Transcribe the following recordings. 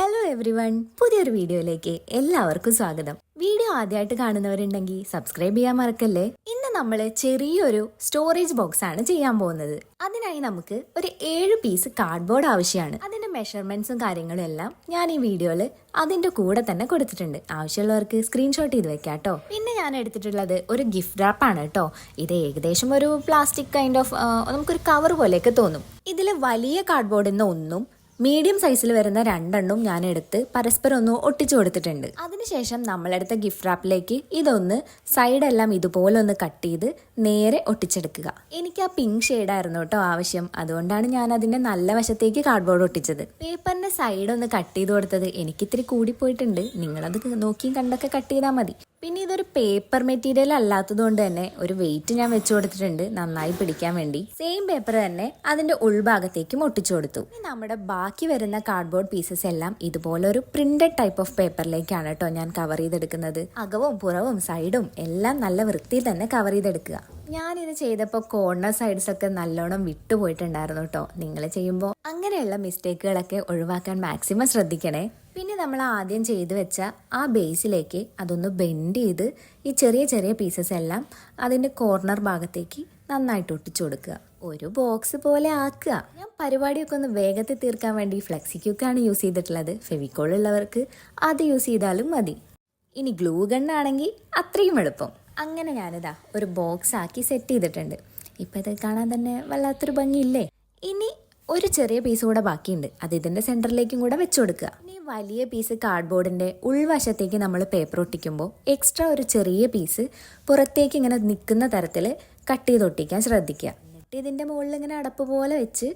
Hello every one പുതിയൊരു വീഡിയോയിലേക്ക് എല്ലാവർക്കും സ്വാഗതം. വീഡിയോ ആദ്യമായിട്ട് കാണുന്നവരുണ്ടെങ്കിൽ സബ്സ്ക്രൈബ് ചെയ്യാൻ മറക്കല്ലേ? ഇന്ന് നമ്മൾ ചെറിയൊരു സ്റ്റോറേജ് ബോക്സ് ആണ് ചെയ്യാൻ പോകുന്നത്. അതിനായി നമുക്ക് ഒരു ഏഴ് പീസ് കാർഡ്ബോർഡ് ആവശ്യമാണ്. അതിന്റെ മെഷർമെന്റ്സും കാര്യങ്ങളും എല്ലാം ഞാൻ ഈ വീഡിയോയിൽ അതിന്റെ കൂടെ തന്നെ കൊടുത്തിട്ടുണ്ട്. ആവശ്യമുള്ളവർക്ക് സ്ക്രീൻഷോട്ട് ചെയ്ത് വെക്കാം കേട്ടോ. പിന്നെ ഞാൻ എടുത്തിട്ടുള്ളത് ഒരു ഗിഫ്റ്റ് റാപ്പ് ആണ് കേട്ടോ. ഇത് ഏകദേശം ഒരു പ്ലാസ്റ്റിക് കൈൻഡ് ഓഫ് നമുക്കൊരു കവർ പോലെയൊക്കെ തോന്നും. ഇതിൽ വലിയ കാർഡ്ബോർഡിൽ നിന്ന് ഒന്നും മീഡിയം സൈസിൽ വരുന്ന രണ്ടെണ്ണം ഞാൻ എടുത്ത് പരസ്പരം ഒന്ന് ഒട്ടിച്ചു കൊടുത്തിട്ടുണ്ട്. അതിനുശേഷം നമ്മളെടുത്ത ഗിഫ്റ്റ് റാപ്പിലേക്ക് ഇതൊന്ന് സൈഡെല്ലാം ഇതുപോലെ ഒന്ന് കട്ട് ചെയ്ത് നേരെ ഒട്ടിച്ചെടുക്കുക. എനിക്ക് ആ പിങ്ക് ഷെയ്ഡായിരുന്നു കേട്ടോ ആവശ്യം. അതുകൊണ്ടാണ് ഞാൻ അതിന്റെ നല്ല വശത്തേക്ക് കാർഡ്ബോർഡ് ഒട്ടിച്ചത്. പേപ്പറിന്റെ സൈഡ് ഒന്ന് കട്ട് ചെയ്ത് കൊടുത്തത് എനിക്കിത്തിരി കൂടിപ്പോയിട്ടുണ്ട്. നിങ്ങളത് നോക്കിയും കണ്ടൊക്കെ കട്ട് ചെയ്താൽ മതി. പിന്നെ ഇതൊരു പേപ്പർ മെറ്റീരിയൽ അല്ലാത്തതുകൊണ്ട് തന്നെ ഒരു വെയിറ്റ് ഞാൻ വെച്ചു കൊടുത്തിട്ടുണ്ട് നന്നായി പിടിക്കാൻ വേണ്ടി. സെയിം പേപ്പർ തന്നെ അതിന്റെ ഉൾഭാഗത്തേക്കും ഒട്ടിച്ചു കൊടുത്തു. നമ്മുടെ ബാക്കി വരുന്ന കാർഡ്ബോർഡ് പീസസ് എല്ലാം ഇതുപോലെ ഒരു പ്രിന്റഡ് ടൈപ്പ് ഓഫ് പേപ്പറിലേക്കാണ് കേട്ടോ ഞാൻ കവർ ചെയ്തെടുക്കുന്നത്. അകവും പുറവും സൈഡും എല്ലാം നല്ല വൃത്തിയിൽ തന്നെ കവർ ചെയ്തെടുക്കുക. ഞാനിത് ചെയ്തപ്പോൾ കോർണർ സൈഡ്സ് ഒക്കെ നല്ലോണം വിട്ടുപോയിട്ടുണ്ടായിരുന്നു കേട്ടോ നിങ്ങൾ ചെയ്യുമ്പോൾ അങ്ങനെയുള്ള മിസ്റ്റേക്കുകളൊക്കെ ഒഴിവാക്കാൻ മാക്സിമം ശ്രദ്ധിക്കണേ. പിന്നെ നമ്മൾ ആദ്യം ചെയ്തു വെച്ച ആ ബേസിലേക്ക് അതൊന്ന് ബെൻഡ് ചെയ്ത് ഈ ചെറിയ ചെറിയ പീസസ് എല്ലാം അതിന്റെ കോർണർ ഭാഗത്തേക്ക് നന്നായിട്ട് ഒട്ടിച്ചു കൊടുക്കുക. ഒരു ബോക്സ് പോലെ ആക്കുക. ഞാൻ പരിപാടിയൊക്കെ ഒന്ന് വേഗത്തിൽ തീർക്കാൻ വേണ്ടി ഫ്ലെക്സി ക്യൂക്കാണ് യൂസ് ചെയ്തിട്ടുള്ളത്. ഫെവിക്കോൾ ഉള്ളവർക്ക് അത് യൂസ് ചെയ്താലും മതി. ഇനി ഗ്ലൂ ഗണ്ണാണെങ്കിൽ അത്രയും എളുപ്പം. അങ്ങനെ ഞാനിതാ ഒരു ബോക്സ് ആക്കി സെറ്റ് ചെയ്തിട്ടുണ്ട്. ഇപ്പം ഇത് കാണാൻ തന്നെ വല്ലാത്തൊരു ഭംഗിയില്ലേ? ഇനി ഒരു ചെറിയ പീസ് കൂടെ ബാക്കിയുണ്ട്. അത് ഇതിന്റെ സെന്ററിലേക്കും കൂടെ വെച്ച് കൊടുക്കുക. ഇനി വലിയ പീസ് കാർഡ്ബോർഡിന്റെ ഉൾവശത്തേക്ക് നമ്മൾ പേപ്പർ ഒട്ടിക്കുമ്പോൾ എക്സ്ട്രാ ഒരു ചെറിയ പീസ് പുറത്തേക്ക് ഇങ്ങനെ നിൽക്കുന്ന തരത്തിൽ കട്ട് ചെയ്ത് ഒട്ടിക്കാൻ ശ്രദ്ധിക്കുക. എന്നിട്ട് ഇതിന്റെ മുകളിൽ ഇങ്ങനെ അടപ്പ് പോലെ വെച്ച്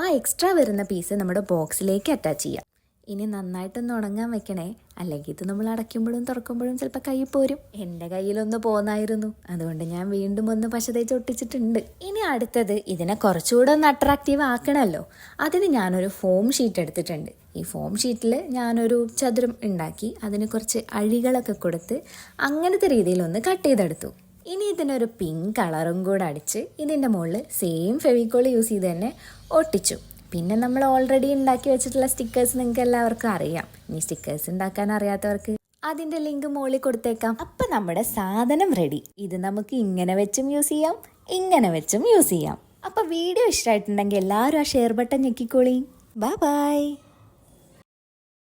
ആ എക്സ്ട്രാ വരുന്ന പീസ് നമ്മുടെ ബോക്സിലേക്ക് അറ്റാച്ച് ചെയ്യുക. ഇനി നന്നായിട്ടൊന്ന് ഉണങ്ങാൻ വെക്കണേ. അല്ലെങ്കിൽ ഇത് നമ്മൾ അടയ്ക്കുമ്പോഴും തുറക്കുമ്പോഴും ചിലപ്പോൾ കൈ പോരും. എന്റെ കയ്യിലൊന്ന് പോന്നായിരുന്നു. അതുകൊണ്ട് ഞാൻ വീണ്ടും ഒന്ന് പശ തേച്ച് ഒട്ടിച്ചിട്ടുണ്ട്. ഇനി അടുത്തത് ഇതിനെ കുറച്ചുകൂടെ ഒന്ന് അട്രാക്റ്റീവ് ആക്കണമല്ലോ അതിന് ഞാനൊരു ഫോം ഷീറ്റ് എടുത്തിട്ടുണ്ട്. ഈ ഫോം ഷീറ്റിൽ ഞാനൊരു ചതുരം ഉണ്ടാക്കി അതിന് കുറച്ച് അഴികളൊക്കെ കൊടുത്ത് അങ്ങനത്തെ രീതിയിലൊന്ന് കട്ട് ചെയ്തെടുത്തു. ഇനി ഇതിനൊരു പിങ്ക് കളറും കൂടെ അടിച്ച് ഇതിന്റെ മുകളിൽ സെയിം ഫെവിക്കോൾ യൂസ് ചെയ്ത് തന്നെ ഒട്ടിച്ചു. പിന്നെ നമ്മൾ ഓൾറെഡി ഉണ്ടാക്കി വെച്ചിട്ടുള്ള സ്റ്റിക്കേഴ്സ് നിങ്ങൾക്ക് എല്ലാവർക്കും അറിയാം. ഇനി സ്റ്റിക്കേഴ്സ് ഉണ്ടാക്കാൻ അറിയാത്തവർക്ക് അതിന്റെ ലിങ്ക് മുകളിൽ കൊടുത്തേക്കാം. അപ്പൊ നമ്മുടെ സാധനം റെഡി ഇത് നമുക്ക് ഇങ്ങനെ വെച്ചും യൂസ് ചെയ്യാം ഇങ്ങനെ വെച്ചും യൂസ് ചെയ്യാം. അപ്പൊ വീഡിയോ ഇഷ്ടമായിട്ടുണ്ടെങ്കിൽ എല്ലാവരും ആ ഷെയർ ബട്ടൺ ഞെക്കിക്കോളി. Bye bye